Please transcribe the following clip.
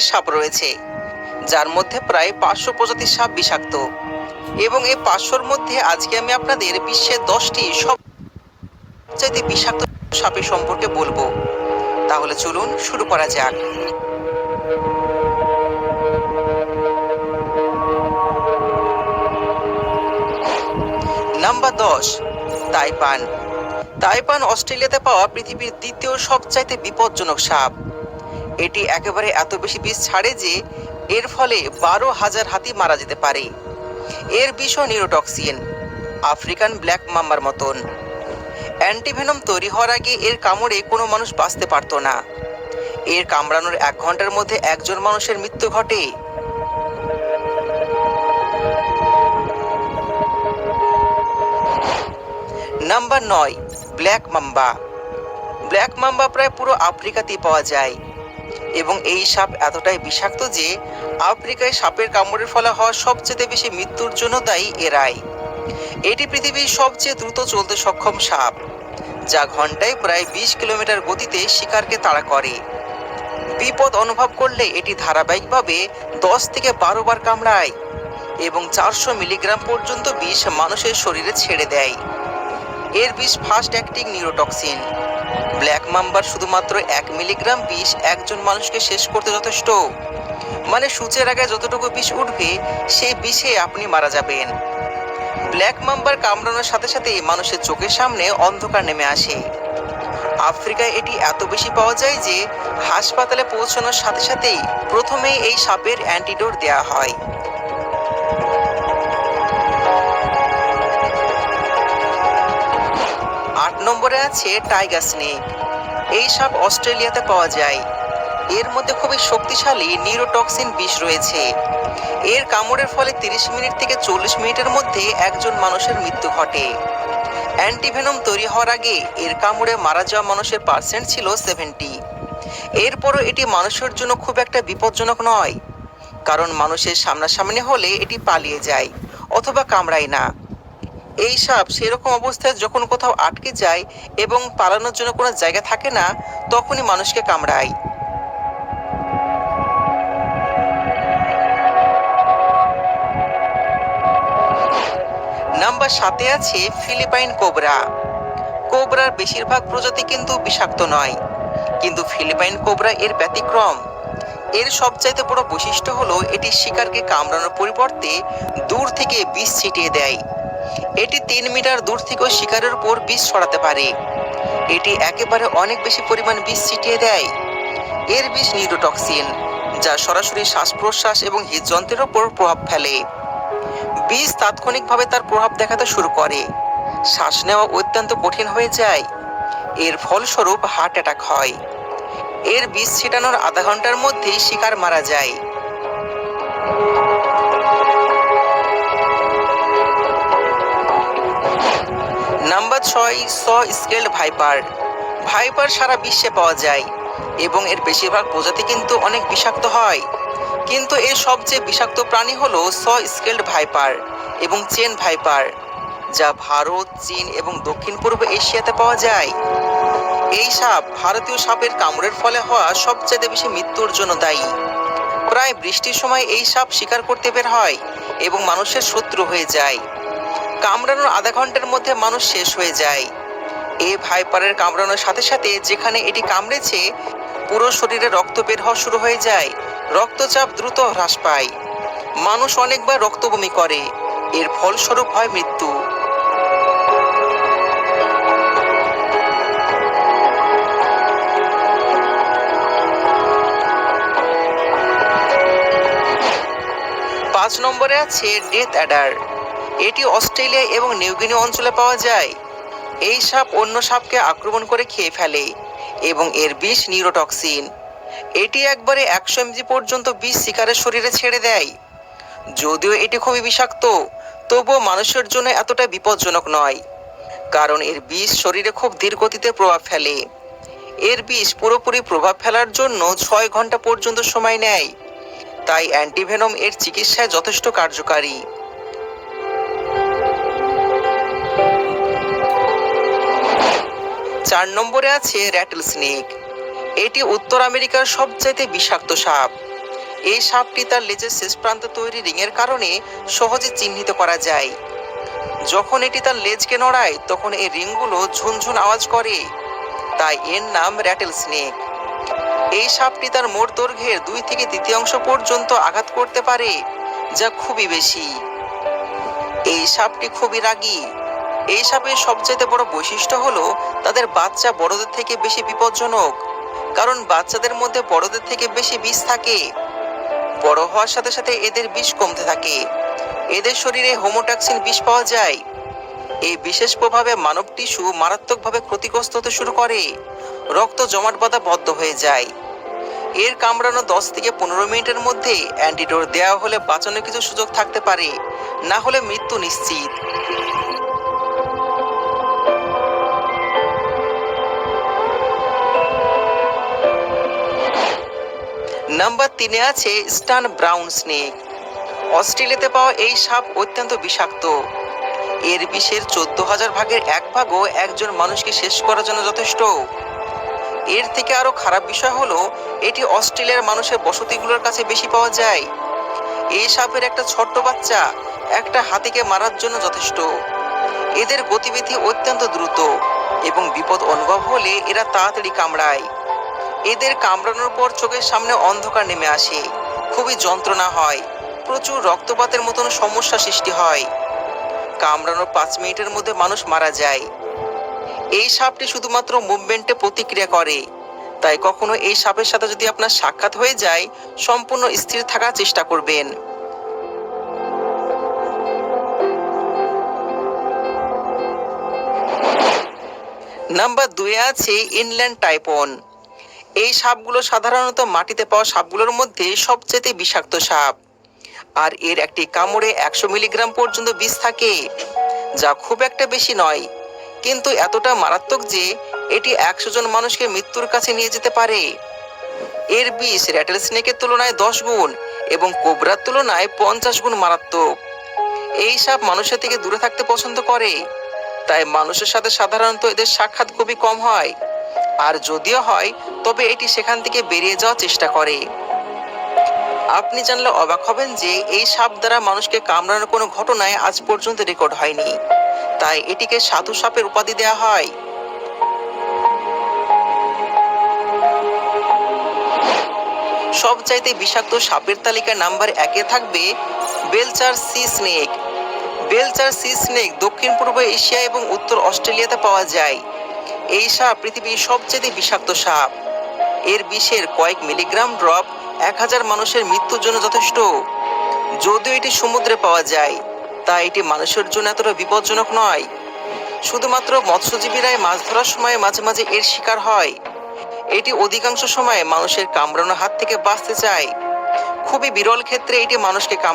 সাপ রয়েছে, যার মধ্যে প্রায় পাঁচশো প্রজাতির সাপ বিষাক্ত। এবং এই পাঁচশোর মধ্যে আজকে আমি আপনাদের বিশ্বের দশটি সবচাইতে বিষাক্ত সাপের সম্পর্কে বলব। তাহলে চলুন শুরু করা যাক। নাম্বার দশ, তাইপান। তাইপান অস্ট্রেলিয়াতে পাওয়া পৃথিবীর দ্বিতীয় সবচাইতে বিপজ্জনক সাপ। এটি একেবারে এত বেশি বিষ ছাড়ে যে এর ফলে বারো হাজার হাতি মারা যেতে পারে। এর বিষও নিউরোটক্সিন আফ্রিকান ব্ল্যাক মাম্বার মতন। অ্যান্টিভেনম তৈরি হওয়ার আগে এর কামড়ে কোনো মানুষ বাঁচতে পারতো না। এর কামড়ানোর এক ঘণ্টার মধ্যে একজন মানুষের মৃত্যু ঘটে। নাম্বার নয়, ব্ল্যাক মাম্বা। ব্ল্যাক মাম্বা প্রায় পুরো আফ্রিকাতেই পাওয়া যায়। এবং এই সাপ এতটাই বিষাক্ত যে আফ্রিকায় সাপের কামড়ের ফলে হওয়া সবচেয়ে বেশি মৃত্যুর জন্য দায়ী এরাই এটি পৃথিবীর সবচেয়ে দ্রুত চলতে সক্ষম সাপ, যা ঘন্টায় প্রায় বিশ কিলোমিটার গতিতে শিকারকে তাড়া করে। বিপদ অনুভব করলে এটি ধারাবাহিকভাবে দশ থেকে বারো বার কামড়ায় এবং চারশো মিলিগ্রাম পর্যন্ত বিষ মানুষের শরীরে ছেড়ে দেয়। এর বিষ ফাস্ট অ্যাক্টিং নিউরোটক্সিন। ব্ল্যাক মাম্বার শুধুমাত্র এক মিলিগ্রাম বিষ একজন মানুষকে শেষ করতে যথেষ্ট। মানে সূচের আগে যতটুকু বিষ উঠবে, সেই বিষে আপনি মারা যাবেন। ব্ল্যাক মাম্বার কামড়ানোর সাথে সাথে মানুষের চোখের সামনে অন্ধকার নেমে আসে। আফ্রিকায় এটি এত বেশি পাওয়া যায় যে, হাসপাতালে পৌঁছানোর সাথে সাথেই প্রথমেই এই সাপের অ্যান্টিডোট দেওয়া হয়। নম্বরে আছে টাইগার স্নেক। এই অস্ট্রেলিয়াতে পাওয়া যায়। এর মধ্যে খুবই শক্তিশালী নিউরোটক্সিন বিষ রয়েছে। এর কামড়ের ফলে তিরিশ মিনিট থেকে চল্লিশ মিনিটের মধ্যে একজন মানুষের মৃত্যু ঘটে। অ্যান্টিভেনম তৈরি হওয়ার আগে এর কামড়ে মারা যাওয়া মানুষের পার্সেন্ট ছিল সেভেন্টি। এরপরও এটি মানুষের জন্য খুব একটা বিপজ্জনক নয়। কারণ মানুষের সামনাসামনি হলে এটি পালিয়ে যায়, অথবা কামড়ায় না। এই সাপ সেরকম অবস্থায় যখন কোথাও আটকে যায় এবং পালানোর জন্য কোনো জায়গা থাকে না, তখনই মানুষকে কামড়ায়। নাম্বার সাতে আছে ফিলিপাইন কোবরা। কোবরার বেশিরভাগ প্রজাতি কিন্তু বিষাক্ত নয়, কিন্তু ফিলিপাইন কোবরা এর ব্যতিক্রম। এর সবচাইতে বড় বৈশিষ্ট্য হলো এটি শিকারকে কামড়ানোর পরিবর্তে দূর থেকে বিষ ছিটিয়ে দেয়। এটি তিন মিটার দূর থেকেও শিকারের উপর বিষ ছড়াতে পারে। এটি একেবারে অনেক বেশি পরিমাণ বিষ ছিটিয়ে দেয়। এর বিষ নিউরোটক্সিন, যা সরাসরি শ্বাস প্রশ্বাস এবং হৃদযন্ত্রের ওপর প্রভাব ফেলে। বিষ তাৎক্ষণিকভাবে তার প্রভাব দেখাতে শুরু করে। শ্বাস নেওয়া অত্যন্ত কঠিন হয়ে যায়। এর ফলস্বরূপ হার্ট অ্যাটাক হয়। এর বিষ ছিটানোর আধা ঘণ্টার মধ্যেই শিকার মারা যায়। নাম্বার ছয় স স্কেলড ভাইপার। ভাইপার সারা বিশ্বে পাওয়া যায় এবং এর বেশিরভাগ প্রজাতি কিন্তু অনেক বিষাক্ত হয়। কিন্তু এর সবচেয়ে বিষাক্ত প্রাণী হলো স স্কেলড ভাইপার এবং চেন ভাইপার, যা ভারত, চীন এবং দক্ষিণ পূর্ব এশিয়াতে পাওয়া যায়। এই সাপ ভারতীয় সাপের কামড়ের ফলে হওয়া সবচেয়ে বেশি মৃত্যুর জন্য দায়ী। প্রায় বৃষ্টির সময় এই সাপ শিকার করতে বের হয় এবং মানুষের শত্রু হয়ে যায়। কামড়ানোর আধা ঘণ্টার মধ্যে মানুষ শেষ হয়ে যায়। এ ভাইপারের কামড়ানোর সাথে সাথে যেখানে এটি কামড়েছে, পুরো শরীরে রক্ত বের হওয়া শুরু হয়ে যায়। রক্তচাপ দ্রুত হ্রাস পায়। মানুষ অনেকবার রক্ত বমি করে। এর ফলস্বরূপ হয় মৃত্যু। পাঁচ নম্বরে আছে ডেথ অ্যাডার। এটি অস্ট্রেলিয়া এবং নিউগিনি অঞ্চলে পাওয়া যায়। এই সাপ অন্য সাপকে আক্রমণ করে খেয়ে ফেলে এবং এর বিষ নিউরোটক্সিন। এটি একবারে একশো এমজি পর্যন্ত বিষ শিকারের শরীরে ছেড়ে দেয়। যদিও এটি খুবই বিষাক্ত, তবুও মানুষের জন্য এতটা বিপজ্জনক নয়, কারণ এর বিষ শরীরে খুব ধীর গতিতে প্রভাব ফেলে। এর বিষ পুরোপুরি প্রভাব ফেলার জন্য ছয় ঘণ্টা পর্যন্ত সময় নেয়। তাই অ্যান্টিভেনম এর চিকিৎসায় যথেষ্ট কার্যকারী। চার নম্বরে আছে র্যাটল স্নেক এটি উত্তর আমেরিকার সবচাইতে বিষাক্ত সাপ। এই সাপটি তার লেজের শেষ প্রান্তে তৈরি রিংয়ের কারণে সহজে চিহ্নিত করা যায়। যখন এটি তার লেজকে নড়ায়, তখন এই রিংগুলো ঝুনঝুন আওয়াজ করে। তাই এর নাম র্যাটেল স্নেক এই সাপটি তার মোট দৈর্ঘ্যের দুই থেকে তৃতীয়াংশ পর্যন্ত আঘাত করতে পারে, যা খুবই বেশি। এই সাপটি খুবই রাগী। এই সাপের সবচেয়ে বড় বৈশিষ্ট্য হলো তাদের বাচ্চা বড়দের থেকে বেশি বিপজ্জনক, কারণ বাচ্চাদের মধ্যে বড়দের থেকে বেশি বিষ থাকে। বড় হওয়ার সাথে সাথে এদের বিষ কমতে থাকে। এদের শরীরে হোমোটক্সিন বিষ পাওয়া যায়। এই বিশেষ প্রভাবে মানব টিস্যু মারাত্মকভাবে ক্ষতিগ্রস্ত হতে শুরু করে। রক্ত জমাট বাঁধা বদ্ধ হয়ে যায়। এর কামড়ানো দশ থেকে পনেরো মিনিটের মধ্যে অ্যান্টিডোর দেওয়া হলে বাঁচানোর কিছু সুযোগ থাকতে পারে, না হলে মৃত্যু নিশ্চিত। নাম্বার তিনে আছে স্টান ব্রাউন স্নেক। অস্ট্রেলিয়াতে পাওয়া এই সাপ অত্যন্ত বিষাক্ত। এর বিষের চোদ্দ হাজার ভাগের এক ভাগও একজন মানুষকে শেষ করার জন্য যথেষ্ট। এর থেকে আরও খারাপ বিষয় হলো, এটি অস্ট্রেলিয়ার মানুষের বসতিগুলোর কাছে বেশি পাওয়া যায়। এই সাপের একটা ছোট্ট বাচ্চা একটা হাতিকে মারার জন্য যথেষ্ট। এদের গতিবিধি অত্যন্ত দ্রুত এবং বিপদ অনুভব হলে এরা তাড়াতাড়ি কামড়ায়। এদের কামড়ানোর পর চোখের সামনে অন্ধকার নেমে আসে। খুবই যন্ত্রণা হয়। প্রচুর রক্তপাতের মতন সমস্যা সৃষ্টি হয়। কামড়ানোর পাঁচ মিনিটের মধ্যে মানুষ মারা যায়। এই সাপটি শুধুমাত্র মুভমেন্টে প্রতিক্রিয়া করে। তাই কখনো এই সাপের সাথে যদি আপনার সাক্ষাৎ হয়ে যায়, সম্পূর্ণ স্থির থাকার চেষ্টা করবেন। নাম্বার দুয়ে আছে ইনল্যান্ড টাইপন এই সাপগুলো সাধারণত মাটিতে পাওয়া সাপগুলোর মধ্যে সবচেয়ে বিষাক্ত সাপ। আর এর একটি কামড়ে একশো মিলিগ্রাম পর্যন্ত বিষ থাকে, যা খুব একটা বেশি নয়। কিন্তু এতটা মারাত্মক যে এটি একশো জন মানুষকে মৃত্যুর কাছে নিয়ে যেতে পারে। এর বিষ র্যাটেল স্নেকের তুলনায় দশ গুণ এবং কোবরার তুলনায় পঞ্চাশ গুণ মারাত্মক। এই সাপ মানুষের থেকে দূরে থাকতে পছন্দ করে, তাই মানুষের সাথে সাধারণত এদের সাক্ষাৎ খুবই কম হয়। আর যদিও হয়, তবে এটি সেখান থেকে বেরিয়ে যাওয়ার চেষ্টা করে। আপনি জানলে অবাক হবেন যে এই সাপ দ্বারা মানুষকে কামড়ানোর কোনো ঘটনায় আজ পর্যন্ত রেকর্ড হয়নি। তাই এটিকে সাধু সাপের উপাধি দেওয়া হয়। সবচাইতে বিষাক্ত সাপের তালিকায় নাম্বার একে থাকবে Belcher sea snake. Belcher sea snake দক্ষিণ পূর্ব এশিয়া এবং উত্তর অস্ট্রেলিয়াতে পাওয়া যায়। এই সাপ পৃথিবীর সবচেয়ে বিষাক্ত সাপ। এর বিষের কয়েক মিলিগ্রাম ড্রপ এক হাজার মানুষের মৃত্যুর জন্য যথেষ্ট। যদিও এটি সমুদ্রে পাওয়া যায় তা এটি মানুষের জন্য এতটা বিপজ্জনক নয়। শুধুমাত্র মৎস্যজীবীরাই মাছ ধরার সময় মাঝে মাঝে এর শিকার হয়। এটি অধিকাংশ সময় মানুষের কামড়ানোর হাত থেকে বাঁচতে চায়। খুবই বিরল ক্ষেত্রে এটি মানুষকে কামড়ায়